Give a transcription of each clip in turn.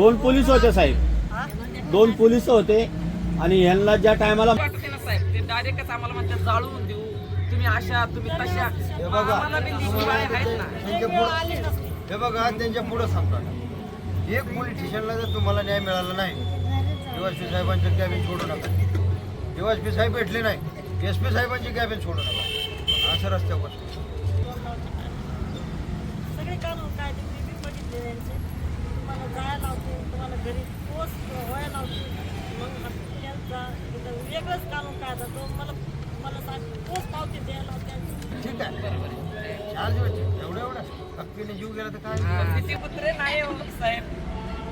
दोन पोलीस होते साहेब? दोन पोलीस होते आणि ह्यांना ज्या टायमाला साहेब. ते डायरेक्टच आम्हाला म्हणतात जाळून देऊ. तुम्ही अशा तुम्ही तशा. हे बघा आम्हाला बी ती शिवाळे आहेत ना. त्यांच्या पुढं हे बघा त्यांच्या पुढं सांगतात एक पोलीस स्टेशनला जर तुम्हाला न्याय मिळाला नाही डीवायसपी साहेबांचं कॅबिन सोडू नका. डीवायसपी साहेब भेटले नाही एस पी साहेबांची कॅबिन सोडू नका. असं रस्त्यावर. जायला लावते? तुम्हाला घरी पोस्ट व्हायला लावते. मग त्यांचा इथं वेगळंच कानून कायदा तो मला मला सांग पोस्ट लावते द्यायला लावते. ठीक आहे. चार दिवस एवढं एवढं. हक्कीने जीव गेला तर काय? किती कुत्रे नाही हो साहेब.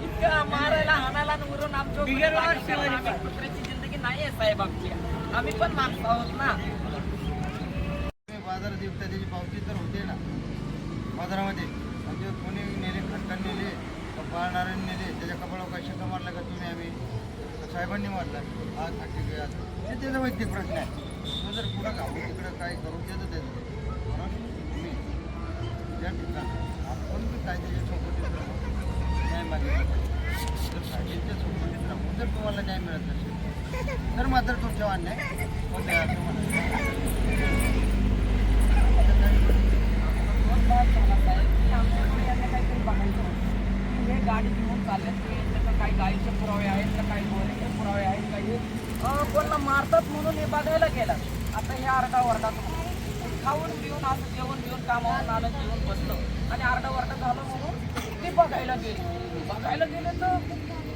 इतकं मारायला हाणायला आणि उरून आमच्या आम्ही कुत्र्याची जिंदगी नाही आहे साहेब आमची आम्ही पण माणसं आहोत ना. बाजारात येता त्याची पावती तर होते ना. बाजारामध्ये. म्हणजे कोणी नेले खटकन नेले पाळणाऱ्यांनी नेले त्याच्या कपाळावर काय शिक्का मारला का तुम्ही आम्ही? साहेबांनी मारला. आज हा, ठीक आहे आता. त्याचा वैयक्तिक प्रश्न आहे. तो जर पुढं घालून तिकडं काय करून देतं त्याचं. म्हणून तुम्ही त्या ठिकाणी आपण बी कायद्याच्या चौकटीत राहून न्याय मागितला जर कायद्याच्या चौकटीत राहून जर तुम्हाला न्याय मिळत असेल तर मात्र तुमच्या अन्याय होते असं म्हणा हे गाडी घेऊन चालले त्याचं काही गाडीचे पुरावे आहेत का काही गोळ्याचे पुरावे आहेत काही अं, कोणाला मारतात म्हणून हे बघायला गेलं. आता हे आरडा वरडा खाऊन घेऊन असं जेवण घेऊन कामावरून आलं जेवण बसलं. आणि आरडा वरडा झालं म्हणून ते बघायला गेली. बघायला गेले तर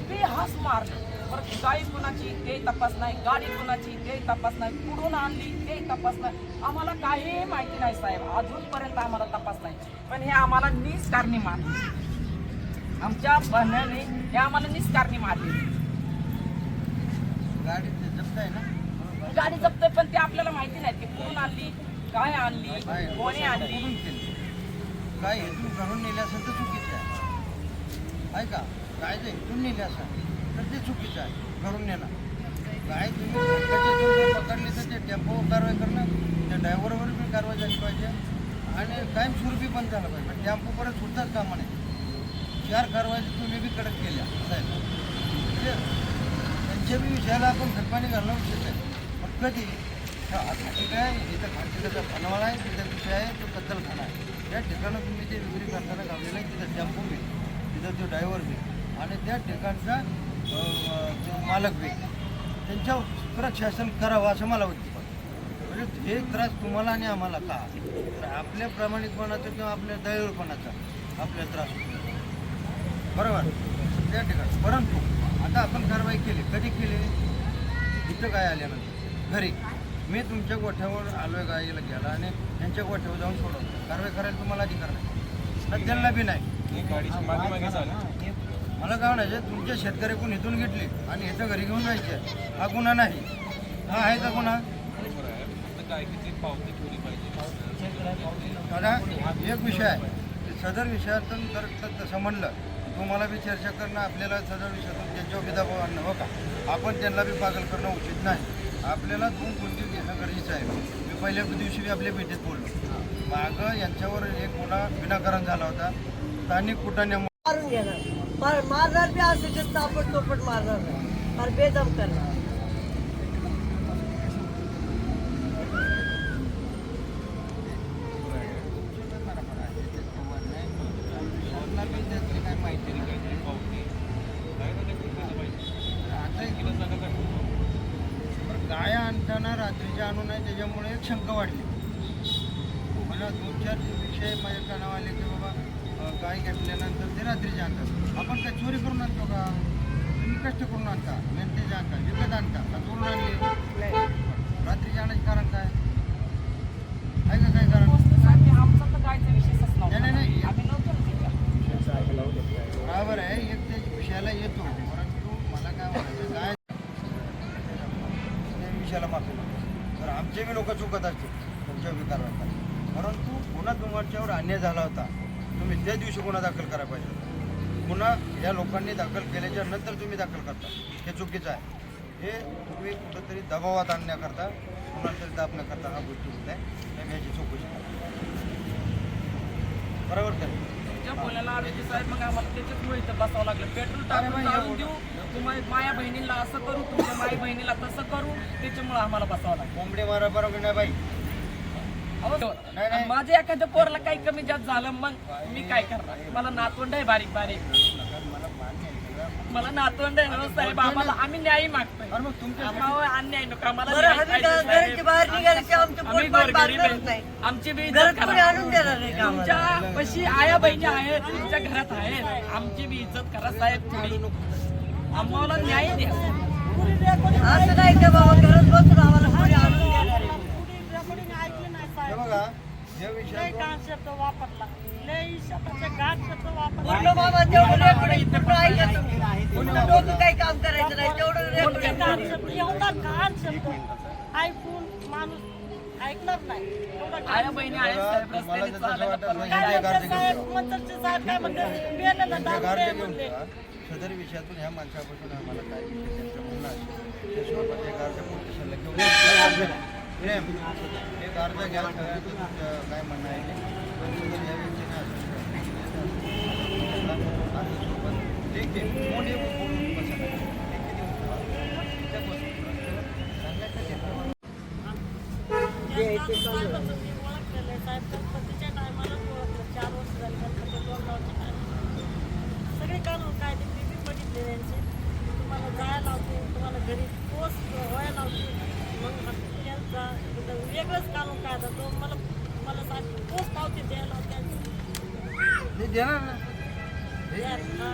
ते हास मारले. परत गाडी कुणाची? ते तपास नाही. गाडी कुणाची? ते तपास नाही. कुठून आणली? ते तपास नाही. आम्हाला काहीही माहिती नाही साहेब. अजूनपर्यंत आम्हाला तपास नाही. पण हे आम्हाला निष्कारणी मारली. आमच्या बहिण्याने हे आम्हाला निष्कारणी मारली. गाडी जप्त आहे ना? गाडी जप्त आहे, पण ते आपल्याला माहिती नाही. की कुठून आणली काय आणली कोणी आणली? काय हेतून घरून नेले असेल तर चुकीचं आहे. आहे का? काय जर हेतून नेले असेल तर ते चुकीचं आहे. घरून नेणं काय तुम्ही पकडली तर ते टेम्पोवर कारवाई करणं त्या ड्रायव्हरवर बी कारवाई झाली पाहिजे. आणि कायमस्वरूपी बंद झालं पाहिजे. टेम्पो परत सुटताच कामा नाही. चार कारवाई तुम्ही बी कडक केल्या साहेब. म्हणजे त्यांच्या बी विषयाला आपण खतपाणी घालणं उचित आहे. पण कधी ठीक आहे इथं खानशिलाचा फनवाळा आहे तिथं विषय आहे? तो कत्तलखाना आहे. त्या ठिकाणं तुम्ही ते विक्री करताना गावलेलं आहे तिथं टेम्पो बी तिथं तो ड्रायव्हर बी आणि त्या ठिकाणचा जो मालक बी त्यांच्यावर कडक शासन करावं असं मला वाटतं. म्हणजे हे त्रास तुम्हाला आणि आम्हाला का? तर आपल्या प्रामाणिकपणाचा किंवा आपल्या दयाळूपणाचा आपल्या त्रास बरोबर? त्या ठिकाणी. परंतु आता आपण कारवाई केली. कधी केली? इथं काय आल्यानंतर. घरी. मी तुमच्या गोठ्यावर आलोय गाईला गेला आणि त्यांच्या गोठ्यावर जाऊन सोडवलं कारवाई करायला तुम्हाला अधिकार नाही. त्यांना बी नाही. मला काय म्हणायचं तुमच्या शेतकऱ्याकडून इथून घेतली आणि इथं घरी घेऊन जायचे? हा गुन्हा नाही. हा आहे का गुन्हा? दादा एक विषय आहे. सदर विषयातून जर तसं म्हणलं तुम्हाला बी चर्चा करणं आपल्याला सदर विषयातून त्यांच्यावर बी दबाव आणणं हो का? आपण त्यांना बी पागल करणं उचित नाही. आपल्याला दोन गोष्टी घेणं गरजेचं आहे. मी पहिल्या दिवशी मी आपल्या भेटीत बोललो. मागं यांच्यावर एक गुन्हा विनाकारण झाला होता. स्थानिक कुटाने मारून घेणार. मारणार बी असं तर तापट तोपट मारणार. नाही फार बेदम करणार गाया आणताना रात्रीच्या आणू नये त्याच्यामुळे एक शंका वाढली. मला दोन चार विषय माझ्या कानावर आले की बाबा गाय घेतल्यानंतर ते रात्रीचे आणतात आपण काय चोरी करून आणतो का? तुम्ही कष्ट करून आणता मेहनतीचे आणता विकत आणता का चोरून आणले रात्रीचे आणायचे कारण काय आहे का काय कारण वस्तूसाठी आमचा तर गायचा विशेषच नाही, नाही, नाही. नव्हता आम्ही नव्हतो ना तिथं. बरोबर आहे एक त्या विषयाला येतो परंतु मला काय म्हणायचं काय त्या विषयाला माफी नको तर आमचे बी लोक चुकत असतील तुमच्या बी कारवाई करा. परंतु पुन्हा तुमच्यावर अन्याय झाला होता. तुम्ही त्या दिवशी गुन्हा दाखल करायला पाहिजे पुन्हा या लोकांनी दाखल केल्याच्यानंतर तुम्ही दाखल करता. हे चुकीचं आहे. हे तुम्ही कुठंतरी दबावात आणण्याकरता पुन्हा तरी दाबण्याकरता हा गोष्टी होत आहे. त्या याची चौकशी करा बरोबर का तुमच्या एखाद्या बोलायला की साहेब मग आम्हाला त्याच्याचमुळे इथं बसावं लागलं. पेट्रोल टाकून देऊ माया बहिणीला असं करू तुमच्या माई बहिणीला तसं करू त्याच्यामुळे आम्हाला बसावं लागलं. कोंबडी मारा बरोबर नाही बाई? माझ्या एखाद्या पोरला काही कमी जास्त झालं मग मी काय करणार? मला नातवंड आहे बारीक बारीक. मला नातवंड आहे साहेब आम्हाला आम्ही न्याय मागतोय. आम्हाला अन्याय नको आम्हाला आमचं बी इज्जत करा? तुमच्या पशी आया बहिणी आहेत तुमच्या घरात आहेत. आमची बी इज्जत करा साहेब थोडी. आम्हाला न्याय द्या. असं नाही का बाबा घरात बसून आम्हाला आहे. हे बघा या लय विषयात घाण शब्द वापरला. लय शब्दाचे घाण शब्द वापरला. बाबा तेवढं पूर्ण ऐका तुम्ही. तुमचं डोकं काही काम करायचं नाही तेवढं घाण शब्द एवढा घाण शब्द. ऐकून माणूस ऐकणार नाही. एवढा घाण आया बहिणी आहेत साहेब मला रस्त्याने तर तसं चालायला वाटत परवानगी नाही. काय जे म्हणते गारजे साहेब घेऊन मंतरचे साहेब काय म्हणते मेलेलं जे दारू गारजे नये घेऊन म्हणले. जा. सदर विषयातून ह्या माणसापासून आम्हाला काय विषय त्यांचं म्हणणं असेल ते स्वतः ते गारजे पोलीस स्टेशनला घेऊन एक अर्ज घ्या सगळ्यांचं तुमचं काय म्हणणं आहे ते. पण बोलून बसा. सांगायचं ते प्रमाणे. साहेबाचं मी ओळखलेलं आहे. साहेब गणपतीच्या टायमाला ओळखलं चार वर्ष झाली गणपती लोकडाऊनच्या टायमाला सगळे कानून कायदे मी बी बघितले त्यांचे तुम्हाला जायला लावते तुम्हाला घरी पोस्ट व्हायला लावते मग हॉस्पिटलचा इथं वेगळंच कानून कायदा तो मला मला सांग पोस्ट लावते द्यायला लावते ते देणार ना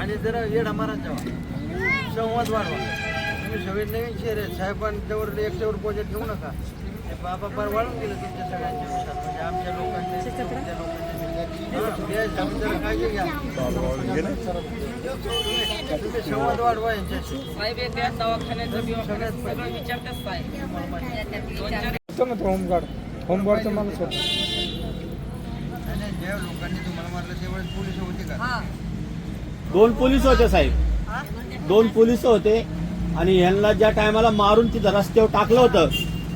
आणि जरा येड मारा जावा संवाद वाढवा. तुम्ही सगळे नवीन शहर आहेत. साहेबांच्यावर एकट्यावर पोजे ठेवू नका. ते बाबा फार वाढून गेलं तुमच्या सगळ्यांच्या विषयात. म्हणजे आमच्या लोकांचे तुमच्या संवाद वाढवा साहेब दवाखान्याचं सगळं विचारतात साहेब दोन ना तो होमगार्ड होमगार्डचं माणूस होता ज्या लोकांनी तुम्हाला मारलं त्यावेळेस होते का दोन पोलीस होते साहेब. दोन पोलीस होते आणि यांना ज्या टायमाला मारून तिथं रस्त्यावर टाकलं होतं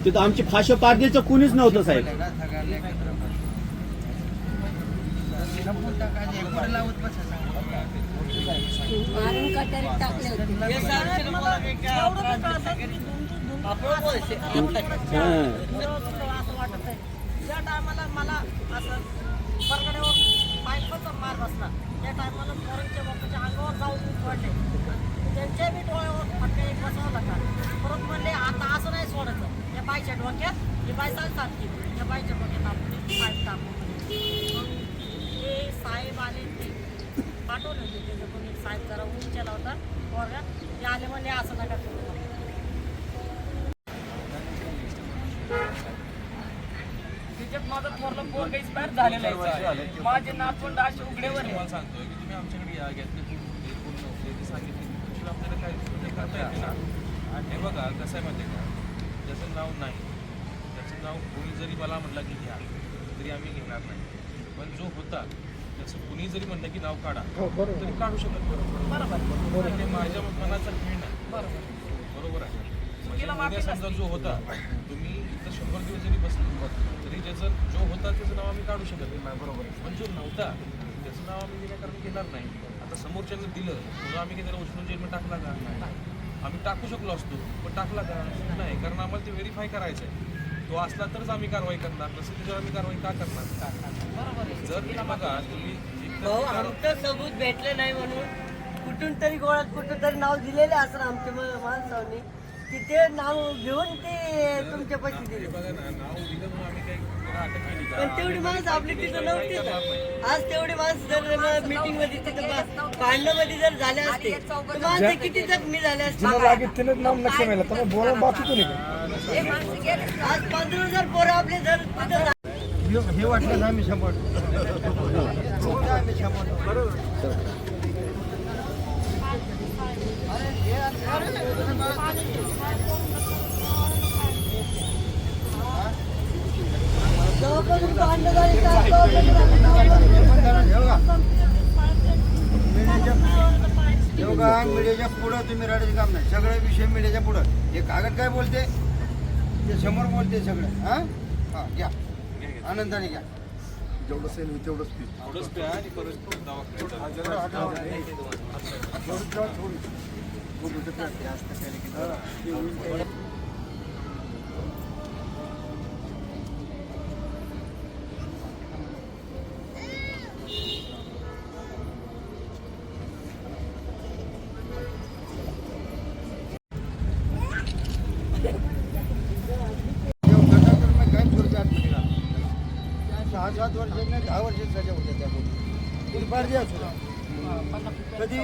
तिथं आमची फाशी पारदीचं कुणीच नव्हतं साहेब का सगळ्यांना एकत्र बस. संपून टाकायचे, पुढे लावत बसायचं. असं वाटत आहे ज्या टायमाला मला असं परगड्यावर पायपाचा मार बसला त्या टायमाला पोरांच्या बापाच्या अंगावर जाऊन पडले त्यांच्या बी डोळ्यावर फटका एक बसवला का परत म्हणले आता असं नाही सोडायचं या बाईच्या डोक्यात ही बाई सांगतात की त्या बाईच्या डोक्यात आपण पाईप टाकू मग ते साहेब आले ते पाठवले होते त्याचं कोणी साहेब जरा उंचेला होता पोरगा ते आले म्हणले असं नका करू तिच्यात थोरलं पोरग एक्सपायर झालेलं आहे. माझे नातवंड असे उघडेवर आहे. सांगतोय की तुम्ही आमच्याकडे या घेतले ते पूर्ण होते ते सांगितले की आपल्याला काय ते करता येते ना? आणि हे बघा कसं आहे माहिती आहे का? ज्याचं नाव नाही त्याचं नाव कोणी जरी मला म्हटलं की घ्या तरी आम्ही घेणार नाही. पण जो होता त्याचं कुणी जरी म्हणलं की नाव काढा हो बरोबर. तरी काढू शकत बरोबर. ते माझ्या मनाचा खेळ नाही. बरोबर. बरोबर आहे. म्हणजे समजा जो होता तुम्ही इथं शंभर दिवस जरी बसले तरी ज्याचं जो होता त्याचं नाव आम्ही काढू शकत नाही. बरोबर पण जो नव्हता त्याचं नाव आम्ही निराकरण घेणार नाही. आता समोरच्यानं दिलं म्हणून आम्ही काही त्याला उचलून जेलमध्ये टाकला का? आम्ही टाकू शकलो असतो पण टाकला का? नाही. कारण आम्हाला ते व्हेरीफाय करायचं आहे. तो असला तरच आम्ही कारवाई करणार नसेल त्याच्यावर आम्ही कारवाई का करणार? बरोबर आहे. जर तुम्ही बघा तुम्ही भाऊ आमचं सबूत भेटलं नाही म्हणून कुठून तरी गोळ्यात कुठून तरी नाव दिलेले असं आमच्या माणसाने. की ते नाव घेऊन ते तुमच्या पैसे दिले. बघा ना नाव दिलं म्हणून आम्ही काही त्याला अटक केली का पण तेवढी माणसं आपली तिथं नव्हतीच आज तेवढी माणसं जर मीटिंगमध्ये तिथं भांडणमध्ये जर झाले असते तर माणसं किती जखमी झाले असते. लागेल तिनेच नाम लक्ष मिळालं. तर मग बोला बाकी कोणी काय आज पंधरा हजार पोरं आपले जर तिथं हे हे वाटलं ना आम्ही शंभर. आम्ही शंभर. बरोबर जेव्हापासून भांडणं झाली तेव्हापासून आम्ही नाव- हे बघा. मीडियाच्या पुढं तुम्ही रडायचं काम नाही. सगळे विषय मीडियाच्या पुढं. हे कागद काय बोलते? ते समोर बोलते सगळं. हा? हा घ्या. आनंदाने घ्या. थोडंच प्या आणि परत दवाखान्यात सहा सात वर्ष नाही दहा वर्ष सजा होत्या त्या मुली फार द्या सुद्धा. कधी?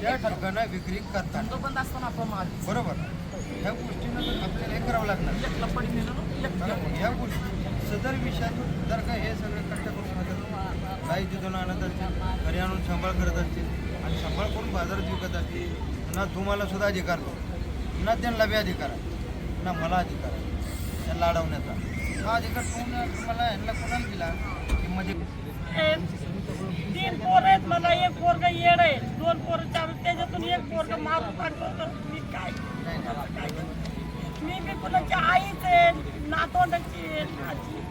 त्या ठिकाणा विक्री करतात. तो बरोबर. ह्या गोष्टीनं आपल्याला हे करावं लागणार. ह्या गोष्टी सदर विषयातून जर का हे सगळं कष्ट करून खातात गाई तिथून आणत असतील घरी आणून सांभाळ करत असतील आणि सांभाळ करून बाजारात विकत असतील ना तुम्हाला सुद्धा अधिकार. ना त्यांना बी अधिकार आहे ना मला अधिकार आहे. त्यांना अडवण्याचा. हा अधिकार तुम्हाला तुम्हाला यांना कोणाला दिला? की म्हणजे हे तीन पोर आहेत मला एक पोरग येड आहे. दोन पोर चार त्याच्यातून एक पोरग मारून टाकतो तर मी काय मी बी कुणाची आईच आहे नातवंडाची आहे आजी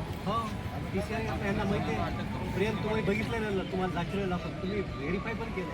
यांना माहिती आहे प्रेम तुम्ही बघितलं ना तुम्हाला दाखवलेलं आपण. तुम्ही व्हेरीफाय पण केलं